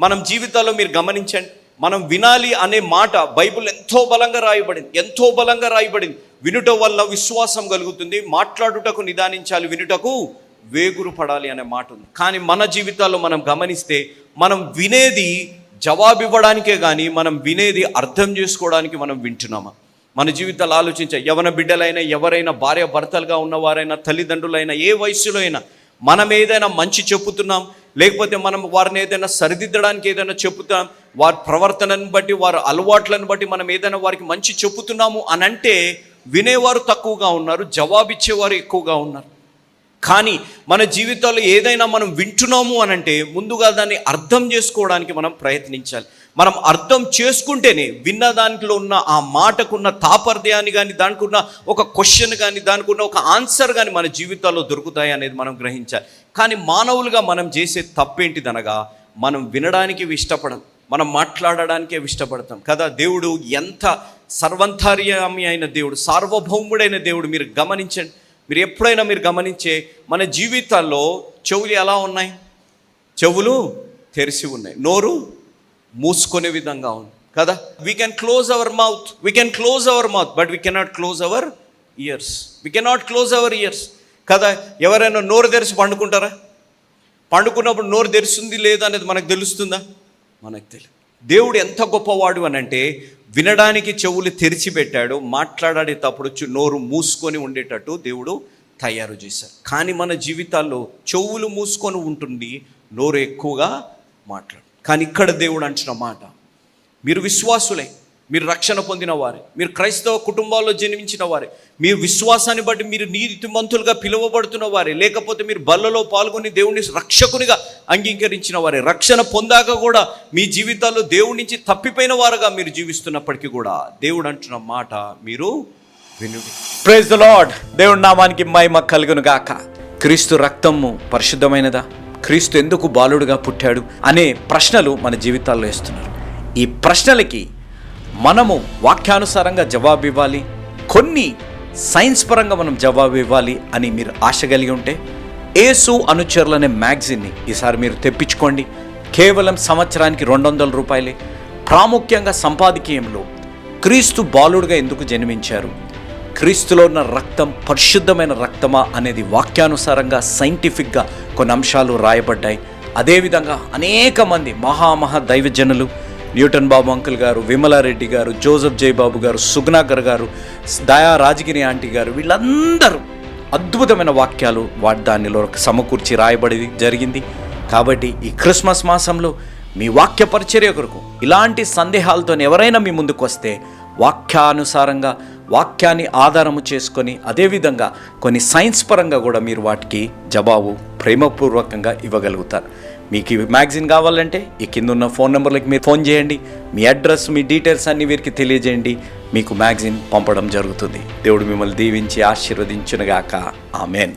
మనం జీవితాల్లో మీరు గమనించండి. మనం వినాలి అనే మాట బైబిల్ ఎంతో బలంగా రాయబడింది. ఎంతో బలంగా రాయబడింది. వినుట వల్ల విశ్వాసం కలుగుతుంది. మాట్లాడుటకు నిదానించాలి. వినుటకు వేగురు పడాలి అనే మాట ఉంది. కానీ మన జీవితాల్లో మనం గమనిస్తే మనం వినేది జవాబు ఇవ్వడానికే కానీ మనం వినేది అర్థం చేసుకోవడానికి మనం వింటున్నామా? మన జీవితాలు ఆలోచించ యవన బిడ్డలైనా ఎవరైనా భార్య భర్తలుగా ఉన్నవారైనా తల్లిదండ్రులైనా ఏ వయస్సులో అయినా మనం ఏదైనా మంచి చెప్పుతున్నాం లేకపోతే మనం వారిని ఏదైనా సరిదిద్దడానికి ఏదైనా చెబుతాం వారి ప్రవర్తనను బట్టి వారి అలవాట్లను బట్టి మనం ఏదైనా వారికి మంచి చెప్పుతున్నాము అని అంటే వినేవారు తక్కువగా ఉన్నారు జవాబిచ్చేవారు ఎక్కువగా ఉన్నారు. కానీ మన జీవితాల్లో ఏదైనా మనం వింటున్నాము అని అంటే ముందుగా దాన్ని అర్థం చేసుకోవడానికి మనం ప్రయత్నించాలి. మనం అర్థం చేసుకుంటేనే విన్న దాంట్లో ఉన్న ఆ మాటకున్న తాపర్దయాన్ని కానీ దానికి ఉన్న ఒక క్వశ్చన్ కానీ దానికి ఉన్న ఒక ఆన్సర్ కానీ మన జీవితాల్లో దొరుకుతాయి అనేది మనం గ్రహించాలి. కానీ మానవులుగా మనం చేసే తప్పేంటిదనగా మనం వినడానికి ఇష్టపడం మనం మాట్లాడడానికే ఇష్టపడతాం. కదా దేవుడు ఎంత సర్వంతార్యామి అయిన దేవుడు సార్వభౌముడైన దేవుడు మీరు గమనించండి. మీరు ఎప్పుడైనా మీరు గమనించే మన జీవితాల్లో చెవులు ఎలా ఉన్నాయి? చెవులు తెరిచి ఉన్నాయి. నోరు మూసుకునే విధంగా ఉంది. కదా? We can close our mouth we can close our mouth but we cannot close our ears we cannot close our ears కదా? ఎవరైనా నోరు తెరిచి పండుకుంటారా? పండుకున్నప్పుడు నోరు తెరుస్తుంది లేదా అనేది మనకు తెలుస్తుందా? మనకు తెలియదు దేవుడు ఎంత గొప్పవాడు అని అంటే వినడానికి చెవులు తెరిచిపెట్టాడు మాట్లాడేటప్పుడు నోరు మూసుకొని ఉండేటట్టు దేవుడు తయారు చేశారు. కానీ మన జీవితాల్లో చెవులు మూసుకొని ఉంటుంది నోరు ఎక్కువగా మాట్లాడు. కానీ ఇక్కడ దేవుడు అంటున్న మాట మీరు విశ్వాసులే మీరు రక్షణ పొందిన వారే. మీరు క్రైస్తవ కుటుంబాల్లో జన్మించిన వారే. మీ విశ్వాసాన్ని బట్టి మీరు నీతిమంతులుగా పిలువబడుతున్న వారే. లేకపోతే మీరు బల్లలో పాల్గొని దేవుని రక్షకునిగా అంగీకరించిన వారే. రక్షణ పొందాక కూడా మీ జీవితాల్లో దేవుడి నుంచి తప్పిపోయిన వారుగా మీరు జీవిస్తున్నప్పటికీ కూడా దేవుడు అంటున్న మాట మీరు వినుడి. ప్రైజ్ ద లార్డ్ దేవుడి నామానికి మహిమ కలుగును గాక. క్రీస్తు రక్తము పరిశుద్ధమైనదా? క్రీస్తు ఎందుకు బాలుడుగా పుట్టాడు? అనే ప్రశ్నలు మన జీవితాల్లో వేస్తున్నారు. ఈ ప్రశ్నలకి మనము వాక్యానుసారంగా జవాబు ఇవ్వాలి కొన్ని సైన్స్ పరంగా మనం జవాబు ఇవ్వాలి అని మీరు ఆశ కలిగి ఉంటే ఏసు అనుచరులు అనే మ్యాగజిన్ని ఈసారి మీరు తెప్పించుకోండి. కేవలం సంవత్సరానికి రెండు వందల రూపాయలే. ప్రాముఖ్యంగా సంపాదకీయంలో క్రీస్తు బాలుడుగా ఎందుకు జన్మించారు? క్రీస్తులో ఉన్న రక్తం పరిశుద్ధమైన రక్తమా అనేది వాక్యానుసారంగా సైంటిఫిక్గా కొన్ని అంశాలు రాయబడ్డాయి. అదేవిధంగా అనేక మంది మహామహా దైవజనులు న్యూటన్ బాబు అంకుల్ గారు విమలారెడ్డి గారు జోసఫ్ జయబాబు గారు సుగ్నాకర్ గారు దయా రాజగిరి ఆంటీ గారు వీళ్ళందరూ అద్భుతమైన వాక్యాలు వాటి దానిలో సమకూర్చి రాయబడి జరిగింది. కాబట్టి ఈ క్రిస్మస్ మాసంలో మీ వాక్య పరిచర్య కొరకు ఇలాంటి సందేహాలతో ఎవరైనా మీ ముందుకు వస్తే వాక్యానుసారంగా వాక్యాన్ని ఆధారము చేసుకొని అదేవిధంగా కొన్ని సైన్స్ పరంగా కూడా మీరు వాటికి జవాబు ప్రేమపూర్వకంగా ఇవ్వగలుగుతారు. మీకు ఈ మ్యాగజిన్ కావాలంటే ఈ కింద ఉన్న ఫోన్ నెంబర్లకి మీరు ఫోన్ చేయండి. మీ అడ్రస్ మీ డీటెయిల్స్ అన్ని వీరికి తెలియజేయండి. మీకు మ్యాగజిన్ పంపడం జరుగుతుంది. దేవుడు మిమ్మల్ని దీవించి ఆశీర్వదించునుగాక. ఆమెన్.